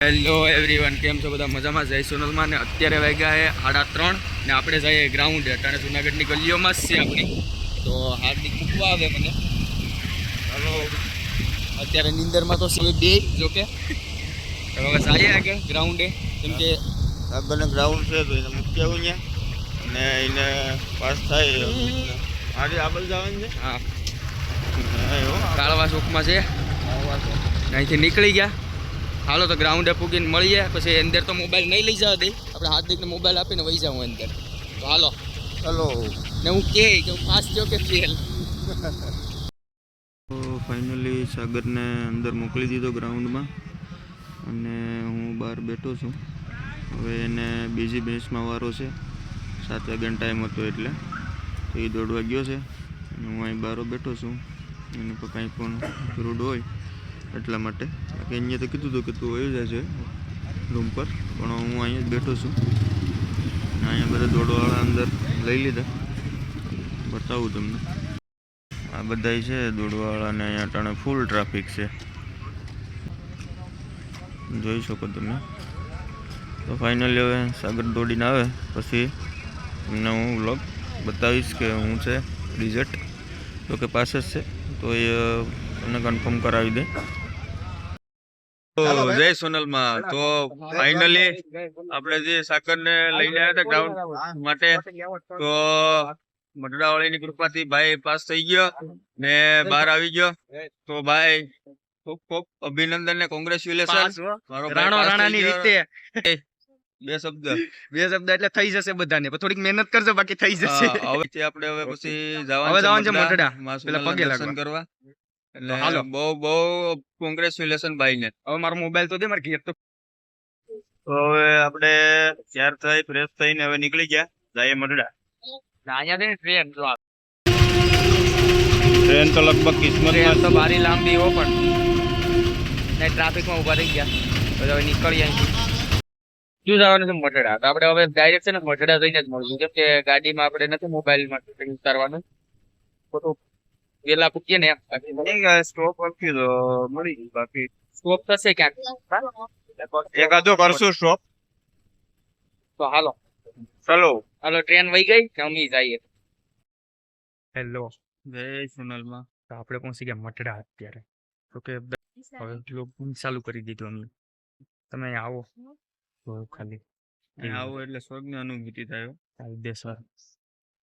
Hello everyone કેમ છો બધા? મજામાં? જય સોનલમાં ને અત્યારે વાગ્યા છે સાડા ત્રણ ને આપણે જઈએ ગ્રાઉન્ડે અટાણે જુનાગઢની ગલીઓમાં જ છે આપણી તો હાર્દિક મૂકવા આવે મને. હલો. અત્યારે નીંદરમાં તો છે બે જોકે. હવે જઈએ આગળ ગ્રાઉન્ડે કેમ કે આગળના ગ્રાઉન્ડ છે તો એને મૂકી આવું ત્યાં અને એને પાસ થાય મારી આગળ જવાનું છે. હા. કાળવા ચોકમાં છે. અહીંથી નીકળી ગયા. હાલો તો ગ્રાઉન્ડે પૂગીને મળીએ. પછી અંદર તો મોબાઈલ નહીં લઈ જવા દે. આપણે હાર્દિકને મોબાઈલ આપીને વહી જાઉં અંદર. તો હાલો. ચલો ને હું કે હું પાસ થયો કે ફેલ ફાઇનલી સાગરને અંદર મોકલી દીધો ગ્રાઉન્ડમાં અને હું બહાર બેઠો છું. હવે એને બીજી બેન્ચમાં વારો છે. સાત વાગ્યાનો ટાઈમ હતો એટલે. તો એ દોડવા ગયો છે. અને હું અહીં બહાર બેઠો છું. એને પર કાંઈ પણ રૂડ હોય. એટલા માટે. બાકી અહીંયા તો કીધું હતું કે તું આવી જાય છે રૂમ પર. પણ હું અહીંયા જ બેઠો છું. અહીંયા બધા દોડવાવાળા અંદર લઈ લીધા. બતાવું તમને. આ બધાય છે દોડવાવાળાને અહીંયા ટાણે ફૂલ ટ્રાફિક છે. જોઈ શકો તમે. તો ફાઇનલી હવે સાગર દોડીને આવે. પછી તમને હું વ્લોગ બતાવીશ કે હું છે રિઝલ્ટ તો કે પાસે જ છે. તો એ તમને કન્ફર્મ કરાવી દે. જય સોનલમાં. તો ફાઇનલી આપણે જે સાગરને લઈને આવ્યા હતા ગ્રાઉન્ડ માટે તો મટડાવાળીની કૃપાથી ભાઈ પાસ થઈ ગયો ને બહાર આવી ગયો. તો ભાઈ ખૂબ ખૂબ અભિનંદન ને કોંગ્રેચ્યુલેશન મારો રાણો રાણાની રીતે. બે શબ્દ. બે શબ્દ એટલે થઈ જશે બધાને. થોડીક મહેનત કરજો બાકી થઈ જશે. હવે આપણે હવે પછી જવાનું છે મટડા પેલા પગે લાગવા. કરવા. એટલે હાલો. બહુ બહુ કોંગ્રેચ્યુલેશન ભાઈને. હવે મારો મોબાઈલ તો દે મારે ઘેર તો. તો હવે આપણે ચાર થઈ ફ્રેશ થઈને હવે નીકળી ગયા. જઈએ મડડા. અહીંયા દે ટ્રેન જો ટ્રેન તો લગભગ કિસ્મત તો બારી લાંબી હો પણ. ને ટ્રાફિકમાં ઊભા રહી ગયા. પછી હવે નીકળી અહીંથી. શું જવાનું છે મઢડા તો આપણે હવે ડાયરેક્ટ છે ને મઢડા જઈને જ મળશું. કેમ કે ગાડીમાં આપણે નથી મોબાઈલમાં ઉતારવાનું. ખોટું વેલા પૂકીએ ને સ્ટોપ આપી દો મળી ગયું બાકી. સ્ટોપ થશે ક્યાંક? એકાદો કરશું સ્ટોપ તો હાલો. ચલો. હાલો ટ્રેન વહી ગઈ કે અમે જઈએ. હેલો જય સોનલમાં. તો આપણે પહોંચી ગયા મટડા અત્યારે. તો કે હવે બ્લોગ ચાલુ કરી દીધું અમે. તમે આવો. તો ખાલી. આવો એટલે સ્વર્ગની અનુભૂતિ થાય હો.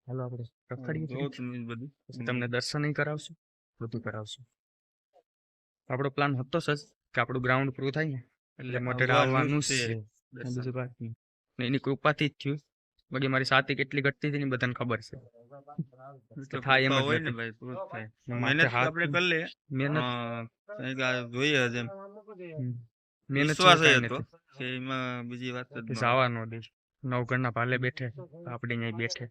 હાલો આપણે રખડીએ જોવો તમને દર્શન કરાવશું? બધું કરાવશું. આપણો પ્લાન હતો સર કે આપણું ગ્રાઉન્ડ પૂરું થાય ને એટલે મટડા આવવાનું છે એની કૃપાથી જ થયું. બાકી મારી સાથે કેટલી ઘટતી હતી ને બધાને ખબર છે. થાય એમ હોય ને. ભાઈ પૂરું થાય. મહેનત આપણે કરી લઈએ. મહેનત. પણ કંઈક આ જોઈએ જ મહેનત વિશ્વાસ હતો કે એમાં બીજી વાત જ ન નો દે નવગણના ભાલે બેઠે તો આપણે અહીંયા બેઠે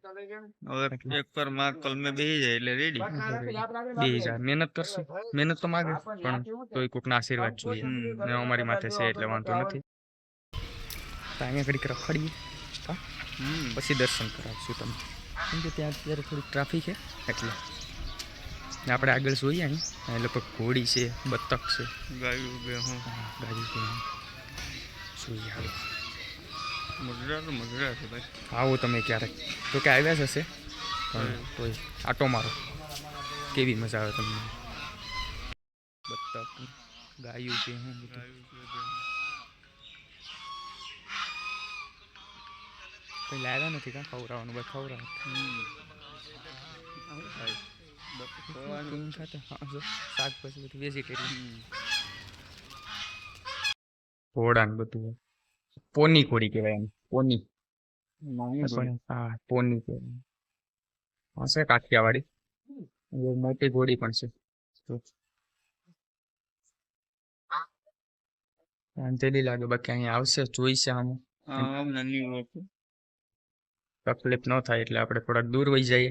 હવે એક પરમાં કલમે બેહી જાય એટલે રેડી બે હજાર મહેનત કરશું મહેનત તો માગે પણ તોય કોકના આશીર્વાદ જોઈએ ને અમારી માથે છે એટલે વાંધો નથી તો અહીંયા ઘડીક રખડીએ હા પછી દર્શન કરાવશું તમને કેમ કે ત્યાં અત્યારે થોડીક ટ્રાફિક છે એટલે ને આપણે આગળ જોઈએ અહીં એ લોકો ઘોડી છે બતક છે ગાયું બે હું હા, ગાડી છે જોઈએ હાલો મજરા તો મજરા છે ભાઈ. આવો તમે ક્યારેક. તો કે આવ્યા જ હશે. પણ તોય આટો મારો. કેવી મજા આવે તમને? બતક ગાયું છે હું કંઈ લાવ્યા નથી કાં? ખવડાવવાનું બસ ખવડાવ હમ. આવું થાય. બસ ખોવાનું. ખાતે હા શાકભાજી બધું વેજીટેરિયન. ઘોડા ને બધું. પોની કોડી કહેવાય એમ. પોની. પોની છે. કાઠિયાવાડી. મોટી ઘોડી પણ છે. શાંતિથી લાગે બાકી અહીંયા આવશે જોઈશે આમ. તકલીફ ન થાય એટલે આપણે થોડાક દૂર વહી જઈએ.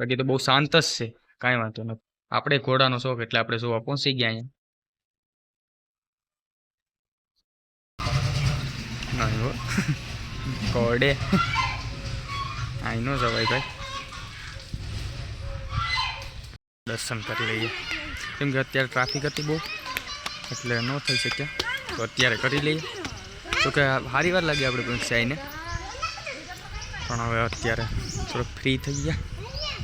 બાકી તો બહુ શાંત જ છે કાંઈ વાંધો નથી. આપણે ઘોડાનો શોખ એટલે આપણે જોવા પહોંચી ગયા અહીંયા. નહીં હો ઘોડે અહીં ન જવાય ભાઈ. દર્શન કરી લઈએ. કેમ કે અત્યારે ટ્રાફિક હતી બહુ, એટલે ન થઈ શક્યા તો અત્યારે કરી લઈએ. તો કે સારી વાર લાગી આપણે આવીને પણ હવે અત્યારે થોડોક ફ્રી થઈ ગયા.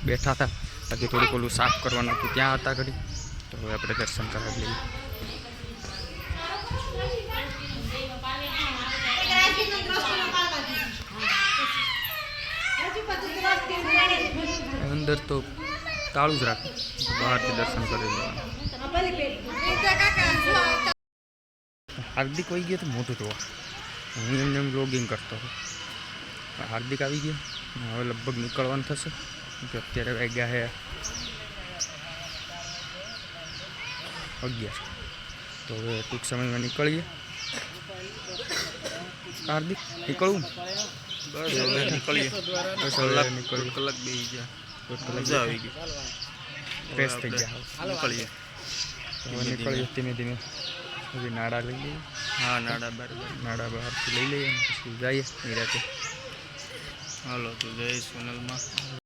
બેઠા હતા. બાકી થોડુંક ઓલું સાફ કરવાનું હતું. ત્યાં હતા ઘડી. તો હવે આપણે દર્શન કરાવી લઈએ. અંદર તો તાળું જ રાખે બહારથી દર્શન કરી લેવાનું હાર્દિક આવી ગયો તો મોટું જોવા હું એમને એમ લોગિંગ કરતો હતો હાર્દિક આવી ગયો હવે લગભગ નીકળવાનું થશે કે અત્યારે વાગ્યા છે અગિયાર તો હવે ટૂંક સમયમાં નીકળીએ હાર્દિક નીકળવું? બસ હવે નીકળીએ. કલાક નીકળીએ. કલાક બે ગયા. મજા આવી ગઈ. ફ્રેશ થઈ ગયા. નીકળીએ. હવે નીકળીએ ધીમે ધીમે. પછી નાડા લઈ લઈએ. હા નાડા બરાબર નાડા બહારથી લઈ લઈએ પછી જઈએ નિરાતે. હાલો તો જય સોનલમાં.